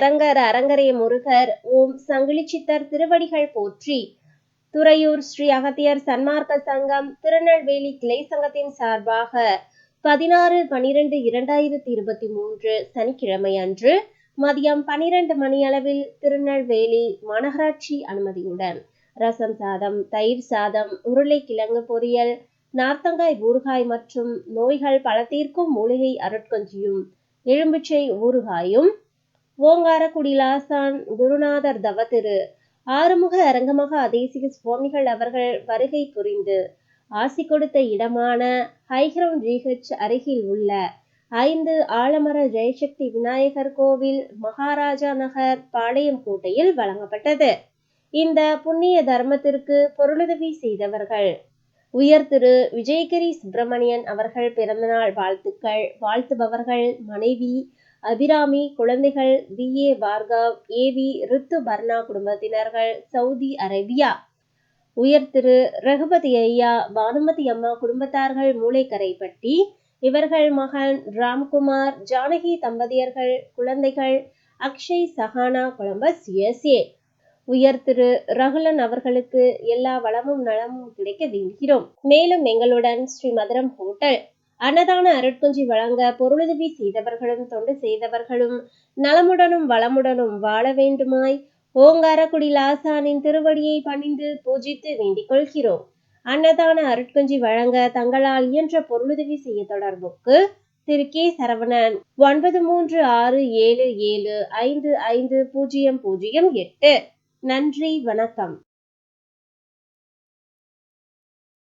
அரங்கர் அரங்கரே முருகர் ஓம் சங்கிலி சித்தர் திருவடிகள் போற்றி. துறையூர் ஸ்ரீ அகத்தியர் சன்மார்க்க சங்கம் திருநெல்வேலி கிளை சங்கத்தின் சார்பாக பதினாறு பனிரெண்டு இரண்டாயிரத்தி இருபத்தி மூன்று சனிக்கிழமை அன்று மதியம் பனிரெண்டு மணியளவில் திருநெல்வேலி மாநகராட்சி அனுமதியுடன் ரசம் சாதம் தயிர் சாதம் உருளைக்கிழங்கு பொரியல் நார்த்தங்காய் ஊறுகாய் மற்றும் நோய்கள் பல தீர்க்கும் மூலிகை அருட்கஞ்சியும் எலும்பிச்சை ஊறுகாயும் ஓங்காரக்குடி லாசான் குருநாதர் தவத்திரு ஆறுமுக அரங்கமக அதேசிக சுவாமிகள் அவர்கள் வருகை புரிந்து ஆசி கொடுத்த இடமான ஹைக்ரவுண்ட் ஜிஹெச் அருகில் உள்ள ஐந்து ஆலமர ஜெயசக்தி விநாயகர் கோவில் மகாராஜா நகர் பாளையம் கோட்டையில் வழங்கப்பட்டது. இந்த புண்ணிய தர்மத்திற்கு பொருளுதவி செய்தவர்கள். உயர் திரு விஜயகிரி சுப்பிரமணியன் அவர்கள் பிறந்தநாள் வாழ்த்துக்கள். வாழ்த்துபவர்கள் மனைவி அபிராமி குழந்தைகள் V. A. Bhargav A V Ritu Parna குடும்பத்தினர்கள் சவுதி அரேபியா. உயர் திரு. ரகுபதி ஐயா பானுமதி அம்மா குடும்பத்தார்கள் மூளைக்கரைப்பட்டி இவர்கள் மகன் ராம்குமார் ஜானகி தம்பதியர்கள் குழந்தைகள் அக்ஷய் சஹானா கொலம்பஸ் யுஎஸ்ஏ உயர் திரு. ரகுலன் அவர்களுக்கு எல்லா வளமும் நலமும் கிடைக்க வேண்டுகிறோம் மேலும் எங்களுடன் ஸ்ரீ மதுரம் ஹோட்டல். அன்னதான அருட்குஞ்சி வழங்க பொருளுதவி செய்தவர்களும் தொண்டு செய்தவர்களும் நலமுடனும் வளமுடனும் வாழ வேண்டுமாய் ஓங்காரக்குடி லாசானின் திருவடியை பணிந்து பூஜித்து வேண்டிக் கொள்கிறோம். அன்னதான அருட்குஞ்சி வழங்க தங்களால் இயன்ற பொருளுதவி செய்ய தொடர்புக்கு திரு கே சரவணன். ஒன்பது மூன்று ஆறு ஏழு ஏழு ஐந்து ஐந்து பூஜ்ஜியம் பூஜ்ஜியம் எட்டு. நன்றி வணக்கம்.